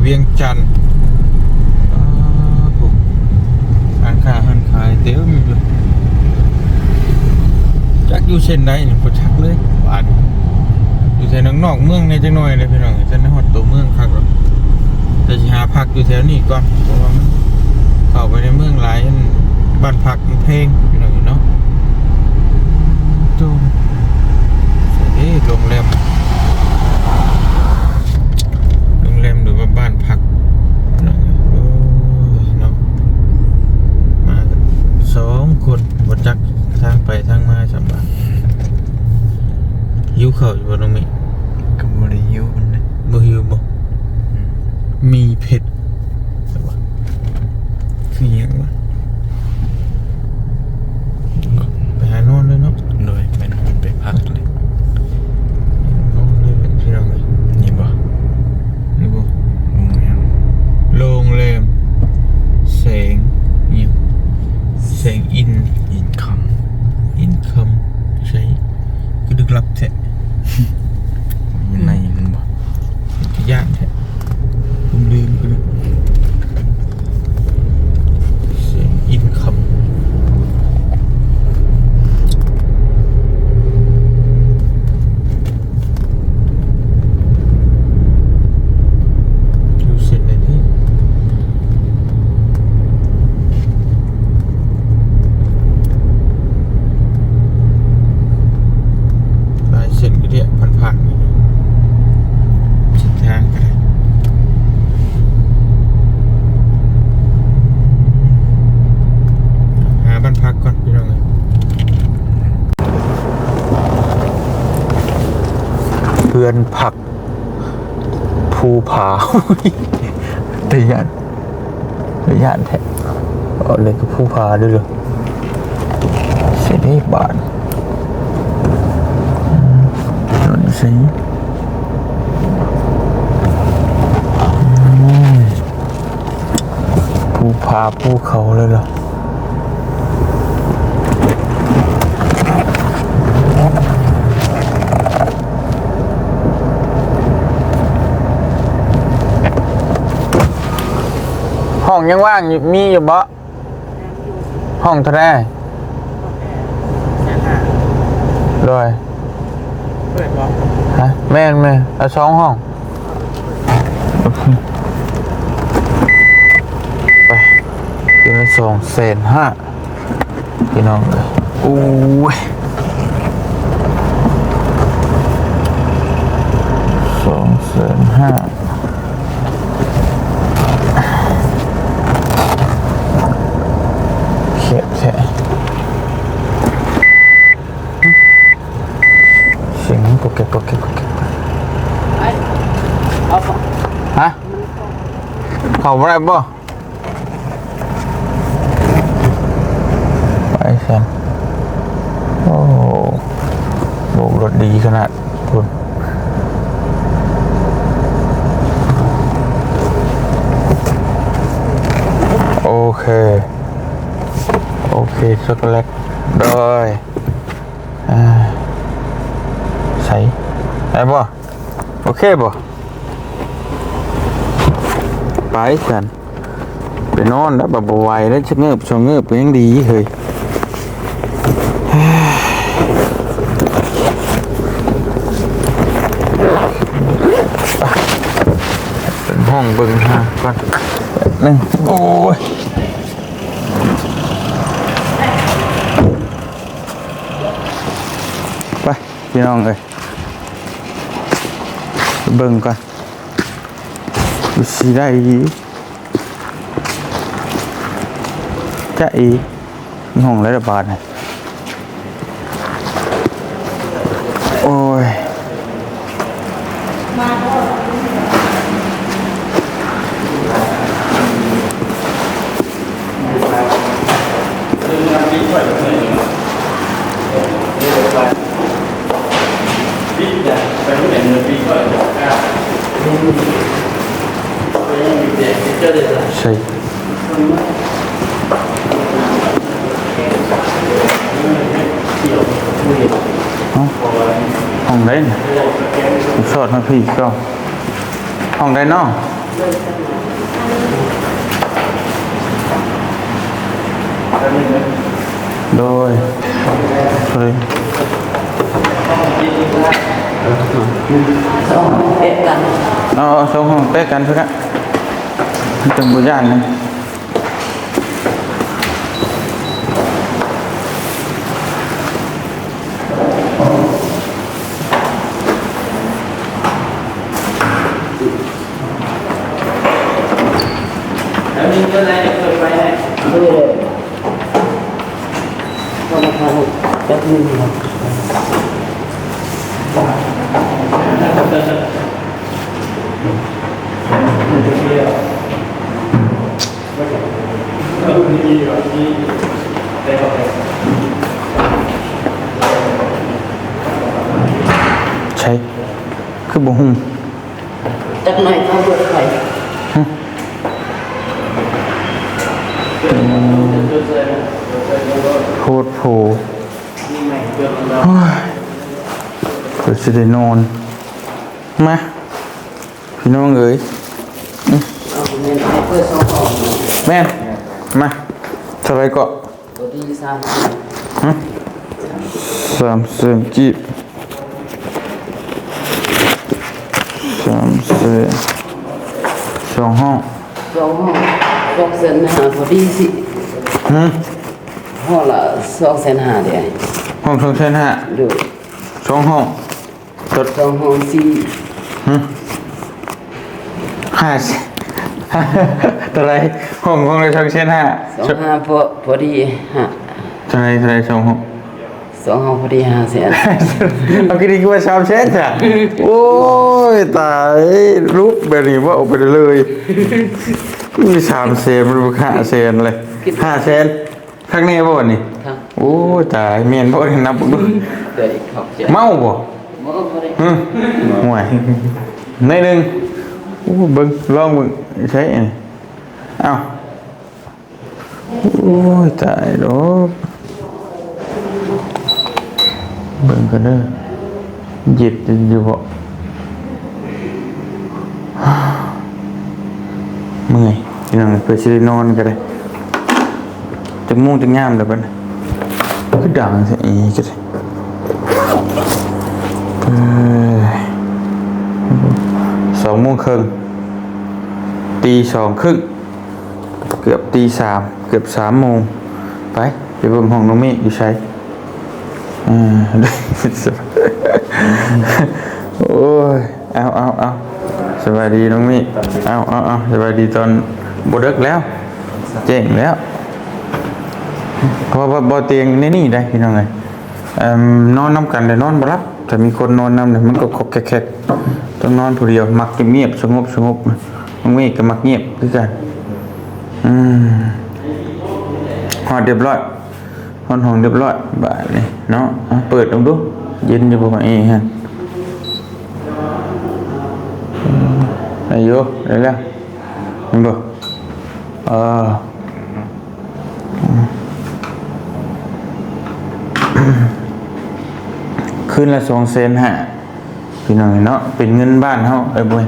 เวียงจันทน์อ้าวผมร้านค้าห้านขายเต็มอยู่จักอยู่เช่นใดนี่บ่จักเลยบาดนี้อยู่แถวนอกๆเมืองในจังหน่อยเลยพี่น้องจะในฮอดตัวเมืองคักหรอกแต่สิหาพักอยู่แถวนี้ก่อนเพราะว่ามันเข้าไปในเมืองหลายอันบ้านพักมันเพลงพี่น้องเนาะตูมเอ๊ะโรงแรมโรงแรมหรือว่าบ้านพักพี่น้องเอ้ยโอ้ยเนาะมากันสองคนบ่จัก ทางไปทางมาสำบายหิวข้าวอยู่บ่น้องมิก็บ่ได้หิวมันนะบ่หิวบ่มีเผ็ดแต่ว่าคือหยังวะไปหานอนเลยเนาะ โดยไปนอนไปพักเลย นอนเลยพี่น้องเลย นี่บ่ นี่บ่ โรงแรม โรงแรมแสงเนี่ยแสงอิน อินคัม อินคัมใช่คือดึกลับแท้ อยู่ในมันบ่ จะยากแท้ผมลืมไปเลยแสงอินคัมดูเสร็จเลยที่ ลายเส้นก็เรียกพันๆนี่ชิดทางกันหาบ้านพักก่อนพี่น้องเอ้ยเพื่อนผัก ภูผาตะยานตะยานแท้เอาเลยก็ภูผาด้วยเลยเสียนี่บาทถนนสีภูผาภูเขาเลยเหรอ องยังว่างอยู่มีอยู่บ่ห้องเท่าไรเลยดบอกฮะแม่นแม่เอาสองห้องไปคืนละสองแสนห้าพี่น้องเลยโอ้ยสองแสนห้าเขียดแท้เสียงมันกกแกกกกแกกกกแก ได้บ่โอเคบ่ไปสันไปนอนแล้วแบบไหวแล้วชะเงิบชะเงิบก็นยังดีเฮ้ยเป็นห้องเบิ่งฮะก่อนหนึ่งโอ้ยไปพี่น้องเลย เบิ่งก่อนดูสิได้อีจะอีห้องระดับบาทนะโอ้ย Chẳng nhận được đi có là một cao Sì. Phòng đấy Sọt nó phì không Phòng đấy nó đôi, Rồi กโดยเฮ้ยเอ็ดกันเอาเอาสองห้องเป๊ะกันเพื่อนมันจังบุญญานเลยแล้วมีเงินอะไรเปิดไฟไหนไม่ได้เลยธนาคารแป๊บนึงครับ ใช่คือบุหุง จักหน่อยเข้าเปิดไฟ โคตรโผโอ้ยเปิดสิได้นอน มาพี่น้องเอ๋ยเอาเงินให้เปิดสองห้องแม่นมาสบายเกาะตัวที่สามฮะสามเซนจีบสามเซนสองห้องสองห้องสองเซนหาพอดีสิฮึ ห้องละสองเซนหาเดียวห้องสองเซนห้าดูสองห้องจดสองห้องสี่ห้าเซนตัวไรห้องห้องเลยสองเซนห้าสองห้าพอพอดีฮะตัวไรตัวไรสองห้องสองห้องพอดีห้าเซนเอาคิดดีกว่าสามเซนจ้ะโอ้ยตายรูปแบบนี้ว่าออกไปเลยมีสามเซนรูปห้าเซนเลยห้าเซน ข้างในบ่วะนี่ครับโอ้ยตายเมียนบ่ได้นับดูเดี๋ยวขอบใจเมาบ่หมอพอดีฮึห่วยในหนึ่งโอ้เบิ่งลองเบิ่งใช้อันนี้เอ้าโอ้ยตายดอกเบิ่งกันเด้อหยิบอยู่บ่เมื่อยพี่น้องเพื่อสิได้นอนก็ได้ จังม่วงจังามแล้วบัดนี้คือดังซะอีกจังเอ้ยสองโมงครึ่งตีสองครึ่งเกือบตีสามเกือบสามโมงไปไปเบิ่งห้องน้องเมฆอยู่ใช้อ่าโอ้ยเอาเอาเอาสวัสดีน้องมฆเอาเอาเอาสวัสดีตอนบดึกแล้ว เจ๋งแล้ว เพราะว่าบ่เตียงในนี่ได้พี่น้องไงเอิ่มนอนน้ำกันแต่นอนบ่รับแต่มีคนนอนนำเนี่ยมันก็ขกแขกต้องนอนผู้เดียว มักจะเงียบสงบสงบๆบางเมฆก็มักเงียบคือกันอืมหอดเรียบร้อยห้องห้องเรียบร้อยบาดนี่เนาะอะเปิดลงดูเย็นอยู่บ่มาเองฮะอายุได้แล้วเห็นบ่เออ คืนละสองเซนฮะพี่น้องเนาะเป็นเงินบ้านเฮาเอ้ยบ่ย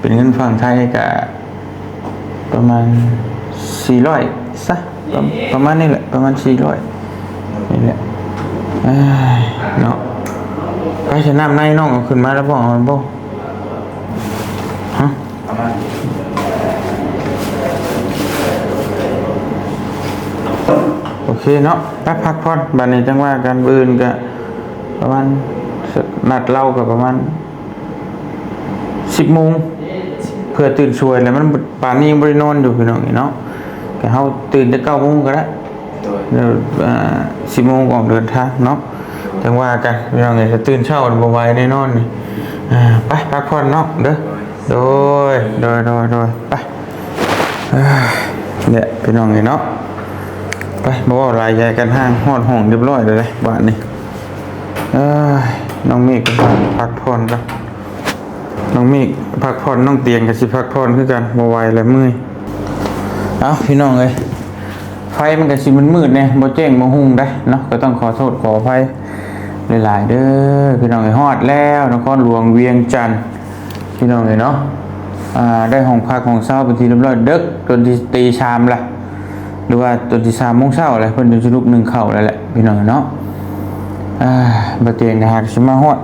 เป็นเงินฝั่งไทยก็ประมาณสี่ร้อยซะประประมาณนี้แหละประมาณสี่ร้อยนี่แหละเอ้เนาะไปชนะในน้องเอาขึ้นมาแล้วบ่เอามันบ่ฮะโอเคเนาะไปพักผ่อนบัดนี้จังว่ากันมื้ออื่นก็ ประมาณนัดเล่ากับประมาณสิบโมงเพื่อตื่นช่วยแล้วมันป่านนี้ยังบริโนอนอยู่พี่น้องเนาะแต่เขาตื่นจะเก้าโมงก็ได้เดี๋ยวสิบโมงออกเดินทางเนาะจังว่ากันพี่น้องนี่จะตื่นเช้าบ่ไหวแน่นอนนี่ไปพักผ่อนเนาะเด้อโดยโดยโดยโดยไปเนี่ยพี่น้องเนาะไปบอกว่าลายใหญ่กันห้างหอดห้องเรียบร้อยเลยบ้านนี้ น้องเมฆก็พักผ่อนกันน้องเมฆพักผ่อนน้องเตียงกับสิพักผ่อนคือกันบ่ไหวแล้วเมื่อยเอาพี่น้องเอ้ยไฟมันก็สิมันมืดเนี่ยบ่แจ้งบ่หุ่งได้เนาะก็ต้องขอโทษขออภัยหลายๆเด้อพี่น้องไอ้ฮอดแล้วนครหลวงเวียงจันทร์พี่น้องเอ้ยเนาะอ่าได้ห้องพักของเช้าเป็นที่เรียบร้อยเด็กจนที่ตีชามละหรือว่าจนที่สามโมงเช้าอะไรเพิ่นจะลุกหนึ่งเข่าแล้วแหละพี่น้องเนาะ อ่าบ่เตียงนะฮะสิมาฮอด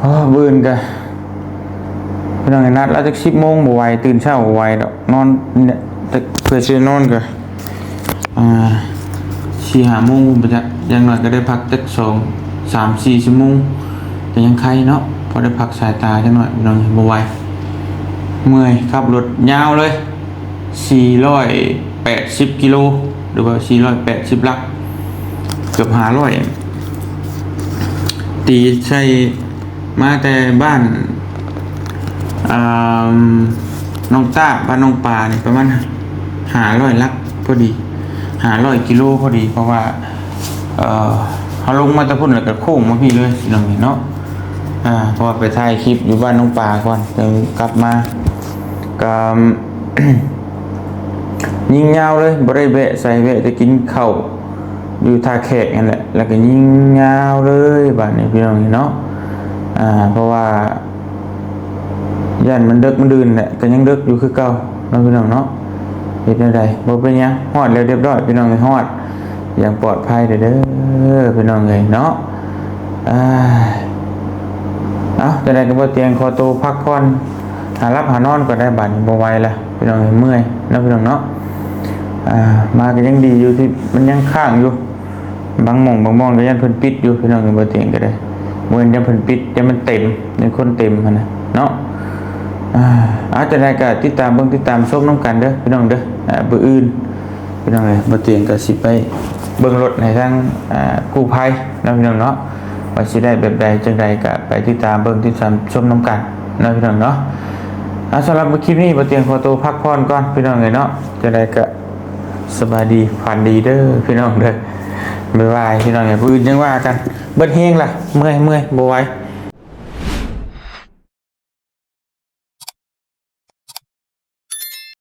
โอ้บืนกะพี่น้องนัดแล้วจัก10โมงบ่ไหวตื่นเช้าบ่ไหวดอกนอนเนี่ยแต่เพื่อสินอนกะอ่าสี่หาโมงไปจะยังหน่อยก็ได้พักจักสองสามสี่ชั่วโมงแต่ยังใครเนาะพอได้พักสายตาจังหน่อยพี่น้องบไหวเมื่อยขับรถยาวเลยสี่ร้อยแปดสิบกิโลหรือว่าสี่ร้อยแปดสิบลัก เกือบหาร้อย ตีใช่มาแต่บ้านอ่าน้องตาบ้านน้องปลาเนี่ยประมาณหาร้อยลักพอดี หาร้อยกิโลพอดี เพราะว่า เออเขาลงมาตะพุ่นแล้วก็โค้งมาพี่เลยน้องเนาะอ่าเพราะว่าไปถ่ายคลิปอยู่บ้านน้องปลาก่อนเดี๋ยวกลับมาก็ยิงยาวเลยบริเวะใส่เวะจะกินข้าว อยู่ท่าแขกนั่นแหละ แล้วก็ยิงยาวเลยบ้านนี้พี่น้องเนาะ อ่า เพราะว่าย่านมันเดึกมันดื่นแหละก็ยังเดึกอยู่คือเก่าเนาะพี่น้องเนาะเฮ็ดได้ใดบ่เป็นยังฮอดแล้วเรียบร้อยพี่น้องเอ้ยฮอด อย่างปลอดภัยเด้อเด้อพี่น้องเอ้ยเนาะ อ่าเอาจะได้ก็บ่เตียงขอตัวพักผ่อนหารับหานอนก็ได้บัดบ่ไหวล้วพี่น้องเอ้ยเมื่อยเนะพี่น้องเนาะอ่ามาก็ยังดีอยู่ที่มันยังค้างอยู่ บางมองบางมองก็ยังเพิ่นปิดอยู่พี่น้องเอ้ยบ่เตียงก็ได้มื้อนี้ยังเพิ่นปิดยังมันเต็มยังคนเต็มหั่นน่ะเนาะอ่าอาจจะได้ก็ติดตามเบิ่งติดตามชมน้ำกันเด้อพี่น้องเด้ออ่าเบอร์อื่นพี่น้องเอ้ยบ่เตียงก็สิไปเบิ่งรถให้ทางอ่ากู้ภัยเนาะพี่น้องเนาะว่าสิได้แบบใดจังใดก็ไปติดตามเบิ่งติดตามชมน้ำกันเนาะพี่น้องเนาะอาสำหรับคลิปนี้บ่เตียงขอตัวพักผ่อนก่อนพี่น้องเอ้ยเนาะจังใดก็สบายดีฝันดีเด้อพี่น้องเด้อ บายบายพี่น้องเอ้ยผู้อื่นยังว่ากัน เบิดเฮงล่ะ เมื่อยเมื่อยบวไหว